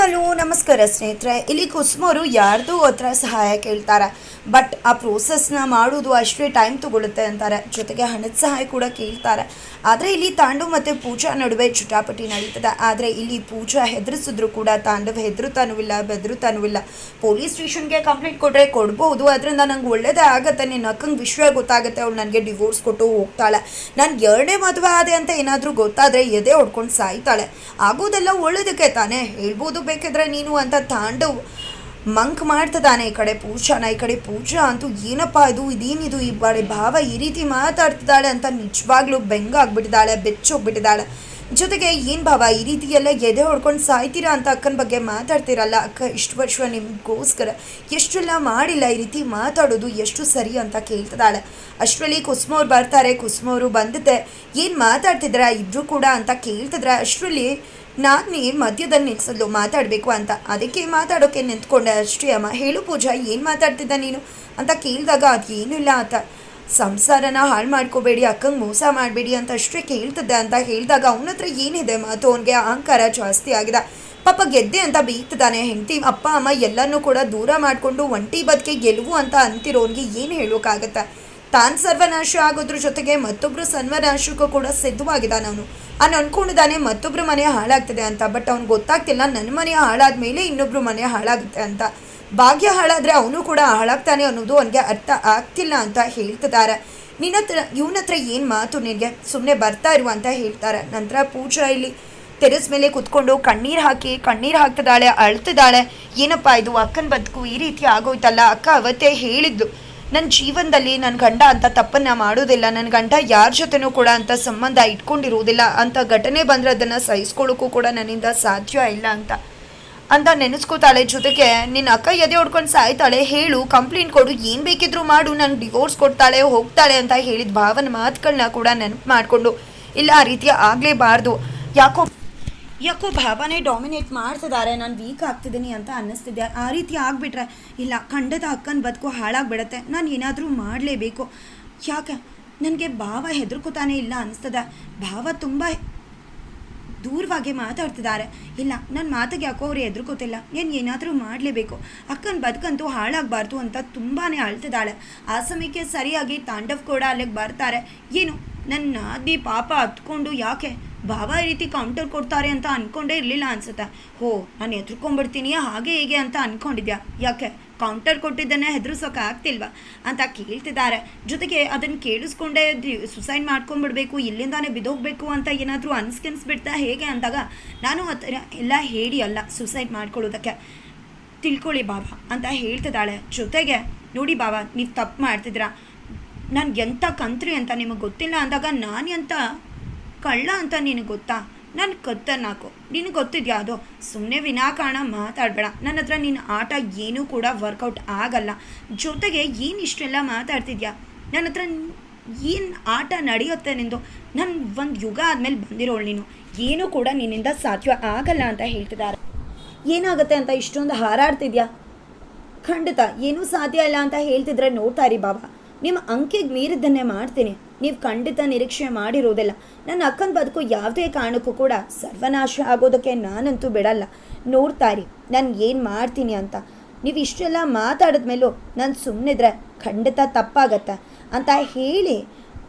Hello, ನಮಸ್ಕಾರ ಸ್ನೇಹಿತರೆ. ಇಲ್ಲಿ ಕುಸುಮರು ಯಾರ್ದೋ ಹತ್ರ ಸಹಾಯ ಕೇಳ್ತಾರೆ. ಬಟ್ ಆ ಪ್ರೋಸೆಸ್ನ ಮಾಡೋದು ಅಷ್ಟೇ ಟೈಮ್ ತಗೊಳುತ್ತೆ ಅಂತಾರೆ. ಜೊತೆಗೆ ಹಣದ ಸಹಾಯ ಕೂಡ ಕೇಳ್ತಾರೆ. ಆದರೆ ಇಲ್ಲಿ ತಾಂಡವ್ ಮತ್ತು ಪೂಜಾ ನಡುವೆ ಚುಟಾಪಟಿ ನಡೀತದೆ. ಆದರೆ ಇಲ್ಲಿ ಪೂಜಾ ಹೆದರಿಸಿದ್ರು ಕೂಡ ತಾಂಡವ್ ಹೆದರುತ್ತಾನೂ ಇಲ್ಲ, ಬೆದರುತ್ತಾನೂ ಇಲ್ಲ. ಪೊಲೀಸ್ ಸ್ಟೇಷನ್ಗೆ ಕಂಪ್ಲೇಂಟ್ ಕೊಟ್ಟರೆ ಕೊಡ್ಬೋದು ಅದರಿಂದ ನಂಗೆ ಒಳ್ಳೇದೇ ಆಗುತ್ತೆ. ನಿನ್ನ ಅಕ್ಕಂಗೆ ವಿಷಯ ಗೊತ್ತಾಗುತ್ತೆ. ಅವಳು ನನಗೆ ಡಿವೋರ್ಸ್ ಕೊಟ್ಟು ಹೋಗ್ತಾಳೆ. ನಾನು ಎರಡನೇ ಮದುವೆ ಆದೆ ಅಂತ ಏನಾದರೂ ಗೊತ್ತಾದರೆ ಎದೆ ಹೊಡ್ಕೊಂಡು ಸಾಯ್ತಾಳೆ. ಆಗೋದೆಲ್ಲ ಒಳ್ಳೇದಕ್ಕೆ ತಾನೇ. ಹೇಳ್ಬೋದು ಬೇಕಿದ್ರೆ ನೀನು ಅಂತ ತಾಂಡು ಮಂಕ್ ಮಾಡ್ತದಾನೆ ಈ ಕಡೆ ಪೂಜಾನ ಈ ಕಡೆ ಪೂಜಾ ಅಂತೂ ಏನಪ್ಪ ಇದು, ಇದೇನಿದು? ಈ ಬಾಳೆ ಭಾವ ಈ ರೀತಿ ಮಾತಾಡ್ತಿದ್ದಾಳೆ ಅಂತ ನಿಜವಾಗ್ಲೂ ಬೆಂಗಾಗ್ಬಿಟ್ಟಿದ್ದಾಳೆ ಬೆಚ್ಚೋಗ್ಬಿಟ್ಟಿದ್ದಾಳೆ. ಜೊತೆಗೆ ಏನು ಭಾವ, ಈ ರೀತಿ ಎಲ್ಲ ಎದೆ ಹೊಡ್ಕೊಂಡು ಸಾಯ್ತೀರಾ ಅಂತ ಅಕ್ಕನ ಬಗ್ಗೆ ಮಾತಾಡ್ತಿರಲ್ಲ. ಅಕ್ಕ, ಇಷ್ಟು ವರ್ಷ ನಿಮಗೋಸ್ಕರ ಎಷ್ಟೆಲ್ಲ ಮಾಡಿಲ್ಲ ಈ ರೀತಿ ಮಾತಾಡೋದು, ಎಷ್ಟು ಸರಿ ಅಂತ ಕೇಳ್ತಿದ್ದಾಳೆ. ಅಷ್ಟರಲ್ಲಿ ಕುಸುಮವ್ರು ಬರ್ತಾರೆ, ಕುಸುಮವ್ರು ಬಂದಿದ್ದೆ. ಏನು ಮಾತಾಡ್ತಿದ್ರ ಇಬ್ರು ಕೂಡ ಅಂತ ಕೇಳ್ತಿದ್ರೆ ಅಷ್ಟರಲ್ಲಿ ನಾನೇ ಮಧ್ಯದಲ್ಲಿ ನಿಲ್ಸಲು ಮಾತಾಡಬೇಕು ಅಂತ. ಅದಕ್ಕೆ ಮಾತಾಡೋಕೆ ನಿಂತ್ಕೊಂಡೆ ಅಷ್ಟೇ ಅಮ್ಮ. ಹೇಳು ಪೂಜಾ, ಏನು ಮಾತಾಡ್ತಿದ್ದ ನೀನು? ಅಂತ ಕೇಳಿದಾಗ ಅದೇನಿಲ್ಲ ಅಂತ ಸಂಸಾರನ ಹಾಳು ಮಾಡ್ಕೋಬೇಡಿ, ಅಕ್ಕಂಗೆ ಮೋಸ ಮಾಡಬೇಡಿ ಅಂತ ಅಷ್ಟೇ ಕೇಳ್ತದೆ ಅಂತ ಹೇಳಿದಾಗ ಅವನ ಹತ್ರ ಏನಿದೆ ಮಾತು ಅವನಿಗೆ ಅಹಂಕಾರ ಜಾಸ್ತಿ ಆಗಿದೆ. ಪಾಪ ಗೆದ್ದೆ ಅಂತ ಬೀಗ್ತಿದ್ದಾನೆ. ಹೆಂಡತಿ, ಅಪ್ಪ, ಅಮ್ಮ ಎಲ್ಲನೂ ಕೂಡ ದೂರ ಮಾಡಿಕೊಂಡು ಒಂಟಿ ಬದುಕೆ ಗೆಲುವು ಅಂತ ಅಂತಿರೋನ್ಗೆ ಏನು ಹೇಳೋಕ್ಕಾಗತ್ತೆ ತಾನು ಸರ್ವನಾಶ ಆಗೋದ್ರ ಜೊತೆಗೆ ಮತ್ತೊಬ್ಬರು ಸರ್ವನಾಶಕ್ಕೂ ಕೂಡ ಸಿದ್ಧವಾಗಿದ್ದಾನೆ ಅವನು. ಅವ್ನು ಅನ್ಕೊಂಡಿದ್ದಾನೆ ಮತ್ತೊಬ್ಬರು ಮನೆ ಹಾಳಾಗ್ತದೆ ಅಂತ. ಬಟ್ ಅವ್ನು ಗೊತ್ತಾಗ್ತಿಲ್ಲ ನನ್ನ ಮನೆ ಹಾಳಾದ ಮೇಲೆ ಇನ್ನೊಬ್ರು ಮನೆ ಹಾಳಾಗುತ್ತೆ ಅಂತ. ಭಾಗ್ಯ ಹಾಳಾದರೆ ಅವನು ಕೂಡ ಹಾಳಾಗ್ತಾನೆ ಅನ್ನೋದು ಅವನಿಗೆ ಅರ್ಥ ಆಗ್ತಿಲ್ಲ ಅಂತ ಹೇಳ್ತಿದ್ದಾರೆ. ನಿನ್ನ ಹತ್ರ, ಇವನ ಹತ್ರ ಏನು ಮಾತು ನಿನಗೆ? ಸುಮ್ಮನೆ ಬರ್ತಾ ಇರುವ ಅಂತ ಹೇಳ್ತಾರೆ. ನಂತರ ಪೂಜಾ ಇಲ್ಲಿ ತೆರೆಸ್ ಮೇಲೆ ಕುತ್ಕೊಂಡು ಕಣ್ಣೀರು ಹಾಕಿ, ಕಣ್ಣೀರು ಹಾಕ್ತಿದ್ದಾಳೆ, ಅಳ್ತಿದ್ದಾಳೆ. ಏನಪ್ಪ ಇದು, ಅಕ್ಕನ ಬದುಕು ಈ ರೀತಿ ಆಗೋಯ್ತಲ್ಲ? ಅಕ್ಕ ಅವತ್ತೇ ಹೇಳಿದ್ಲು. ನನ್ನ ಜೀವನದಲ್ಲಿ ನನ್ನ ಗಂಡ ಅಂತ ತಪ್ಪನ್ನ ಮಾಡೋದಿಲ್ಲ ನನ್ನ ಗಂಡ ಯಾರ ಜೊತೆನೂ ಕೂಡ ಅಂತ ಸಂಬಂಧ ಇಟ್ಕೊಂಡಿರುವುದಿಲ್ಲ, ಅಂತ ಘಟನೆ ಬಂದರೆ ಅದನ್ನು ಸಹಿಸ್ಕೊಳ್ಳೋಕ್ಕೂ ಕೂಡ ನನ್ನಿಂದ ಸಾಧ್ಯ ಇಲ್ಲ ಅಂತ. ಅಂತ ನೆನೆಸ್ಕೋತಾಳೆ ಜೊತೆಗೆ ನಿನ್ನ ಅಕ್ಕ ಎದೆ ಹೊಡ್ಕೊಂಡು ಸಾಯ್ತಾಳೆ, ಹೇಳು ಕಂಪ್ಲೇಂಟ್ ಕೊಡು, ಏನು ಬೇಕಿದ್ರು ಮಾಡು, ನಾನು ಡಿವೋರ್ಸ್ ಕೊಡ್ತಾಳೆ, ಹೋಗ್ತಾಳೆ ಅಂತ ಹೇಳಿದ ಭಾವನ ಮಾತುಗಳನ್ನ ಕೂಡ ನೆನಪು ಮಾಡಿಕೊಂಡು, ಇಲ್ಲ ಆ ರೀತಿ ಆಗಲೇಬಾರ್ದು. ಯಾಕೋ ಯಾಕೋ ಭಾವನೆ ಡಾಮಿನೇಟ್ ಮಾಡ್ತಿದ್ದಾರೆ ನಾನು ವೀಕ್ ಆಗ್ತಿದ್ದೀನಿ ಅಂತ ಅನ್ನಿಸ್ತಿದ್ದೆ ಆ ರೀತಿ ಆಗಿಬಿಟ್ರೆ, ಇಲ್ಲ ಖಂಡದ ಅಕ್ಕನ ಬದುಕು ಹಾಳಾಗ್ಬಿಡತ್ತೆ. ನಾನು ಏನಾದರೂ ಮಾಡಲೇಬೇಕು. ಯಾಕೆ? ನನಗೆ ಭಾವ ಹೆದರ್ಕೋತಾನೆ ಇಲ್ಲ ಅನ್ನಿಸ್ತದೆ. ಭಾವ ತುಂಬ ದೂರವಾಗಿ ಮಾತಾಡ್ತಿದ್ದಾರೆ ಇಲ್ಲ ನನ್ನ ಮಾತಿಗೆ ಯಾಕೋ ಅವ್ರು ಹೆದರ್ಕೋತಿಲ್ಲ. ಏನು ಏನಾದರೂ ಮಾಡಲೇಬೇಕು. ಅಕ್ಕನ ಬದುಕಂತೂ ಹಾಳಾಗಬಾರ್ದು ಅಂತ ತುಂಬಾ ಅಳ್ತಿದ್ದಾಳೆ ಆ ಸಮಯಕ್ಕೆ ಸರಿಯಾಗಿ ತಾಂಡವ್ ಕೂಡ ಅಲ್ಲಿಗೆ ಬರ್ತಾರೆ. ಏನು ನನ್ನ ನಾದಿ ಪಾಪ ಹತ್ಕೊಂಡು ಯಾಕೆ? ಭಾವ ಈ ರೀತಿ ಕೌಂಟರ್ ಕೊಡ್ತಾರೆ ಅಂತ ಅಂದ್ಕೊಂಡೇ ಇರಲಿಲ್ಲ ಅನ್ಸುತ್ತೆ. ಹೋ, ನಾನು ಎದುರ್ಕೊಂಡ್ಬಿಡ್ತೀನಿ, ಹಾಗೆ ಹೇಗೆ ಅಂತ ಅಂದ್ಕೊಂಡಿದ್ಯಾ ಯಾಕೆ? ಕೌಂಟರ್ ಕೊಟ್ಟಿದ್ದನ್ನೇ ಹೆದರ್ಸೋಕೆ ಆಗ್ತಿಲ್ವಾ? ಅಂತ ಕೇಳ್ತಿದ್ದಾರೆ. ಜೊತೆಗೆ ಅದನ್ನು ಕೇಳಿಸ್ಕೊಂಡೇ ಸುಸೈಡ್ ಮಾಡ್ಕೊಂಡ್ಬಿಡ್ಬೇಕು, ಇಲ್ಲಿಂದಾನೇ ಬಿದೋಗ್ಬೇಕು ಅಂತ ಏನಾದರೂ ಅನ್ಸ್ಕಿನ್ಸ್ಬಿಡ್ತಾ ಹೇಗೆ ಅಂದಾಗ, ನಾನು ಆ ಥರ ಎಲ್ಲ ಹೇಳಿ ಅಲ್ಲ ಸುಸೈಡ್ ಮಾಡ್ಕೊಳ್ಳೋದಕ್ಕೆ. ತಿಳ್ಕೊಳ್ಳಿ ಬಾಬಾ, ಅಂತ ಹೇಳ್ತಿದ್ದಾಳೆ. ಜೊತೆಗೆ, ನೋಡಿ ಬಾಬಾ, ನೀವು ತಪ್ಪು ಮಾಡ್ತಿದ್ದೀರಾ. ನಾನು ಎಂಥ ಕಂತ್ರಿ ಅಂತ ನಿಮಗೆ ಗೊತ್ತಿಲ್ಲ ಅಂದಾಗ ನಾನು ಎಂಥ ಕಳ್ಳ ಅಂತ ನಿನಗೆ ಗೊತ್ತಾ? ನಾನು ಕತ್ತನ್ನಾಕು ನಿನಗೆ ಗೊತ್ತಿದ್ಯಾ ಅದು? ಸುಮ್ಮನೆ ವಿನಾಕಾರಣ ಮಾತಾಡಬೇಡ. ನನ್ನ ಹತ್ರ ನಿನ್ನ ಆಟ ಏನೂ ಕೂಡ ವರ್ಕೌಟ್ ಆಗಲ್ಲ. ಜೊತೆಗೆ ಏನು ಇಷ್ಟೆಲ್ಲ ಮಾತಾಡ್ತಿದ್ಯಾ? ನನ್ನ ಹತ್ರ ಏನು ಆಟ ನಡೆಯುತ್ತೆ ನಿಂದು? ನನ್ನ ಒಂದು ಯುಗ ಆದಮೇಲೆ ಬಂದಿರೋಳು ನೀನು. ಏನೂ ಕೂಡ ನಿನ್ನಿಂದ ಸಾಧ್ಯ ಆಗಲ್ಲ ಅಂತ ಹೇಳ್ತಿದ್ದಾರೆ ಏನಾಗುತ್ತೆ ಅಂತ ಇಷ್ಟೊಂದು ಹಾರಾಡ್ತಿದ್ಯಾ? ಖಂಡಿತ, ಏನೂ ಸಾಧ್ಯ ಇಲ್ಲ ಅಂತ ಹೇಳ್ತಿದ್ರೆ ನೋಡ್ತಾ ಇರಿ ಬಾಬಾ. ನಿಮ್ಮ ಅಂಕೆಗೆ ಮೀರಿದ್ದನ್ನೇ ಮಾಡ್ತೀನಿ. ನೀವು ಖಂಡಿತ ನಿರೀಕ್ಷೆ ಮಾಡಿರೋದಿಲ್ಲ. ನನ್ನ ಅಕ್ಕನ ಬದುಕು ಯಾವುದೇ ಕಾರಣಕ್ಕೂ ಕೂಡ ಸರ್ವನಾಶ ಆಗೋದಕ್ಕೆ ನಾನಂತೂ ಬಿಡಲ್ಲ. ನೋಡ್ತಾ ಇರಿ, ನಾನು ಏನು ಮಾಡ್ತೀನಿ ಅಂತ. ನೀವು ಇಷ್ಟೆಲ್ಲ ಮಾತಾಡಿದ್ಮೇಲೂ ನಾನು ಸುಮ್ಮನಿದ್ರೆ ಖಂಡಿತ ತಪ್ಪಾಗತ್ತೆ. ಅಂತ ಹೇಳಿ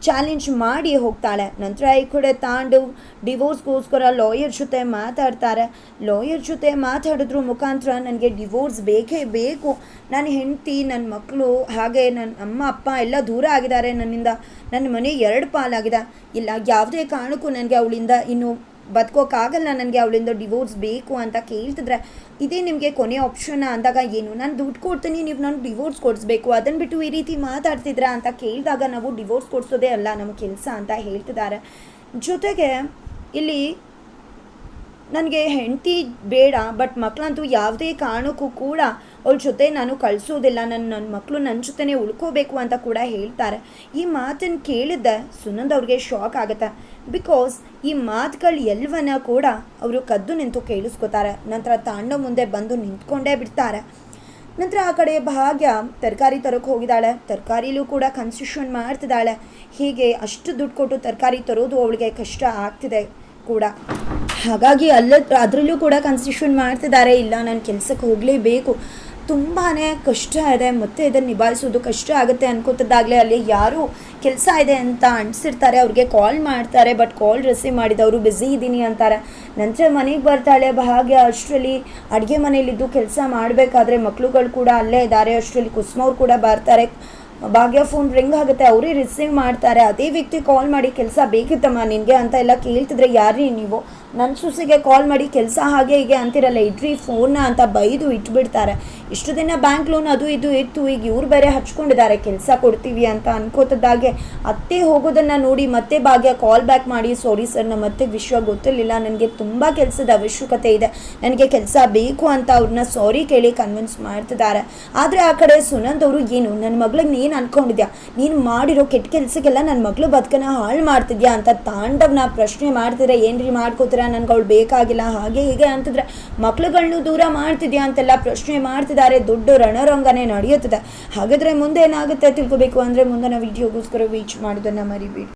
ಚಾಲೆಂಜ್ ಮಾಡಿ ಹೋಗ್ತಾಳೆ. ನಂತರ ಈ ಕಡೆ ತಾಂಡು ಡಿವೋರ್ಸ್ಗೋಸ್ಕರ ಲಾಯರ್ ಜೊತೆ ಮಾತಾಡ್ತಾರೆ. ಲಾಯರ್ ಜೊತೆ ಮಾತಾಡಿದ್ರು ಮುಖಾಂತರ ನನಗೆ ಡಿವೋರ್ಸ್ ಬೇಕೇ ಬೇಕು. ನನ್ನ ಹೆಂಡತಿ ನನ್ನ ಮಕ್ಕಳು ಹಾಗೆ ನನ್ನ ಅಮ್ಮ, ಅಪ್ಪ ಎಲ್ಲ ದೂರ ಆಗಿದ್ದಾರೆ ನನ್ನಿಂದ. ನನ್ನ ಮನೆ ಎರಡು ಪಾಲಾಗಿದೆ. ಇಲ್ಲ, ಯಾವುದೇ ಕಾರಣಕ್ಕೂ ನನಗೆ ಅವಳಿಂದ ಇನ್ನು ಬದುಕೋಕ್ಕಾಗಲ್ಲ ನನಗೆ ಅವಳಿಂದ ಡಿವೋರ್ಸ್ ಬೇಕು ಅಂತ ಕೇಳ್ತಿದ್ರೆ, ಇದೇ ನಿಮಗೆ ಕೊನೆ ಆಪ್ಷನ್ ಅಂದಾಗ ಏನು? ನಾನು ದುಡ್ಡು ಕೊಡ್ತೀನಿ, ನೀವು ನನಗೆ ಡಿವೋರ್ಸ್ ಕೊಡಿಸ್ಬೇಕು ಅದನ್ನು ಬಿಟ್ಟು ಈ ರೀತಿ ಮಾತಾಡ್ತಿದ್ರಾ ಅಂತ ಕೇಳಿದಾಗ ನಾವು ಡಿವೋರ್ಸ್ ಕೊಡಿಸೋದೇ ಅಲ್ಲ ನಮ್ಮ ಕೆಲಸ ಅಂತ ಹೇಳ್ತಿದ್ದಾರೆ ಜೊತೆಗೆ ಇಲ್ಲಿ ನನಗೆ ಹೆಂಡತಿ ಬೇಡ ಬಟ್ ಮಕ್ಕಳಂತೂ ಯಾವುದೇ ಕಾರಣಕ್ಕೂ ಕೂಡ ಅವಳ ಜೊತೆ ನಾನು ಕಳಿಸೋದಿಲ್ಲ ನನ್ನ ನನ್ನ ಮಕ್ಕಳು ನನ್ನ ಜೊತೆನೇ ಉಳ್ಕೋಬೇಕು ಅಂತ ಕೂಡ ಹೇಳ್ತಾರೆ. ಈ ಮಾತನ್ನು ಕೇಳಿದ್ದೆ ಸುನಂದ್ ಅವ್ರಿಗೆ ಶಾಕ್ ಆಗುತ್ತೆ. ಬಿಕಾಸ್ ಈ ಮಾತುಗಳು ಎಲ್ಲವನ್ನ ಕೂಡ ಅವರು ಕದ್ದು ನಿಂತು ಕೇಳಿಸ್ಕೊತಾರೆ. ನಂತರ ತಾಂಡ ಮುಂದೆ ಬಂದು ನಿಂತ್ಕೊಂಡೇ ಬಿಡ್ತಾರೆ. ನಂತರ ಆ ಕಡೆ ಭಾಗ್ಯ ತರಕಾರಿ ತರೋಕೆ ಹೋಗಿದ್ದಾಳೆ. ತರಕಾರಿಲೂ ಕೂಡ ಕನ್ಸೆಷನ್ ಮಾಡ್ತಿದ್ದಾಳೆ. ಹೀಗೆ ಅಷ್ಟು ದುಡ್ಡು ಕೊಟ್ಟು ತರಕಾರಿ ತರೋದು ಅವಳಿಗೆ ಕಷ್ಟ ಆಗ್ತಿದೆ ಕೂಡ. ಹಾಗಾಗಿ ಅಲ್ಲ ಅದರಲ್ಲೂ ಕೂಡ ಕನ್ಸಿಷನ್ ಮಾಡ್ತಿದ್ದಾರೆ. ಇಲ್ಲ, ನಾನು ಕೆಲಸಕ್ಕೆ ಹೋಗಲೇಬೇಕು. ತುಂಬಾ ಕಷ್ಟ ಇದೆ, ಮತ್ತು ಇದನ್ನು ನಿಭಾಯಿಸೋದು ಕಷ್ಟ ಆಗುತ್ತೆ ಅನ್ಕೋತಿದ್ದಾಗಲೇ ಅಲ್ಲಿ ಯಾರು ಕೆಲಸ ಇದೆ ಅಂತ ಅಂಟಿಸಿರ್ತಾರೆ ಅವ್ರಿಗೆ ಕಾಲ್ ಮಾಡ್ತಾರೆ ಬಟ್ ಕಾಲ್ ರಿಸೀವ್ ಮಾಡಿದವರು ಬ್ಯುಸಿ ಇದ್ದೀನಿ ಅಂತಾರೆ. ನಂತರ ಮನೆಗೆ ಬರ್ತಾಳೆ, ಭಾಗ್ಯ ಅಷ್ಟರಲ್ಲಿ ಅಡುಗೆ ಮನೆಯಲ್ಲಿದ್ದು ಕೆಲಸ ಮಾಡಬೇಕಾದ್ರೆ ಮಕ್ಕಳುಗಳು ಕೂಡ ಅಲ್ಲೇ ಇದ್ದಾರೆ ಅಷ್ಟರಲ್ಲಿ ಕುಸುಮವ್ರು ಕೂಡ ಬರ್ತಾರೆ. ಭಾಗ್ಯ ಫೋನ್ ರಿಂಗ್ ಆಗುತ್ತೆ, ಅವರೇ ರಿಸೀವ್ ಮಾಡ್ತಾರೆ. ಅದೇ ವ್ಯಕ್ತಿ ಕಾಲ್ ಮಾಡಿ, ಕೆಲಸ ಬೇಕಿತ್ತಮ್ಮ ನಿನಗೆ? ಅಂತ ಎಲ್ಲ ಕೇಳ್ತಿದ್ರೆ ಯಾರೀ ನೀವು? ನನ್ನ ಸೊಸೆಗೆ ಕಾಲ್ ಮಾಡಿ ಕೆಲಸ ಹಾಗೆ ಹೀಗೆ ಅಂತಿರಲ್ಲ ಇಟ್ರಿ ಫೋನ್ನ ಅಂತ ಬೈದು ಇಟ್ಬಿಡ್ತಾರೆ. ಇಷ್ಟು ದಿನ ಬ್ಯಾಂಕ್ ಲೋನ್ ಅದು ಇದು ಇತ್ತು, ಈಗ ಇವ್ರು ಬೇರೆ ಹಚ್ಕೊಂಡಿದ್ದಾರೆ, ಕೆಲಸ ಕೊಡ್ತೀವಿ ಅಂತ ಅನ್ಕೋತದಾಗೆ ಅತ್ತೆ ಹೋಗೋದನ್ನು ನೋಡಿ ಮತ್ತೆ ಭಾಗ್ಯ ಕಾಲ್ ಬ್ಯಾಕ್ ಮಾಡಿ ಸಾರಿ ಸರ್ ನಮ್ಮ ಮತ್ತೆ ವಿಷಯ ಗೊತ್ತಿರಲಿಲ್ಲ, ನನಗೆ ತುಂಬ ಕೆಲಸದ ಅವಶ್ಯಕತೆ ಇದೆ, ನನಗೆ ಕೆಲಸ ಬೇಕು ಅಂತ ಅವ್ರನ್ನ ಸಾರಿ ಕೇಳಿ ಕನ್ವಿನ್ಸ್ ಮಾಡ್ತಿದ್ದಾರೆ. ಆದರೆ ಆ ಕಡೆ ಸುನಂದ್ ಅವರು, ಏನು ನನ್ನ ಮಗಳಿಗೆ ನೀನು ಅನ್ಕೊಂಡಿದ್ಯಾ? ನೀನು ಮಾಡಿರೋ ಕೆಟ್ಟ ಕೆಲಸಕ್ಕೆಲ್ಲ ನನ್ನ ಮಗಳು ಬದುಕನ್ನ ಹಾಳು ಮಾಡ್ತಿದ್ಯಾ? ಅಂತ ತಾಂಡವ್ನ ಪ್ರಶ್ನೆ ಮಾಡ್ತಿದ್ರೆ, ಏನ್ರಿ ಮಾಡ್ಕೋತೀರಾ? ನನ್ಗೆ ಅವಳು ಬೇಕಾಗಿಲ್ಲ, ಹಾಗೆ ಹೀಗೆ ಅಂತಿದ್ರೆ ಮಕ್ಳುಗಳನ್ನು ದೂರ ಮಾಡ್ತಿದ್ಯಾ? ಅಂತೆಲ್ಲ ಪ್ರಶ್ನೆ ಮಾಡ್ತಿದ್ದಾರೆ. ದೊಡ್ಡ ರಣರಂಗನೆ ನಡೆಯುತ್ತದೆ. ಹಾಗಾದ್ರೆ ಮುಂದೆ ಏನಾಗುತ್ತೆ ತಿಳ್ಕೊಬೇಕು ಅಂದರೆ ನಾವು ವಿಡಿಯೋಗೋಸ್ಕರ ವೀಚ್ ಮಾಡೋದನ್ನು ಮರಿಬೇಡಿ.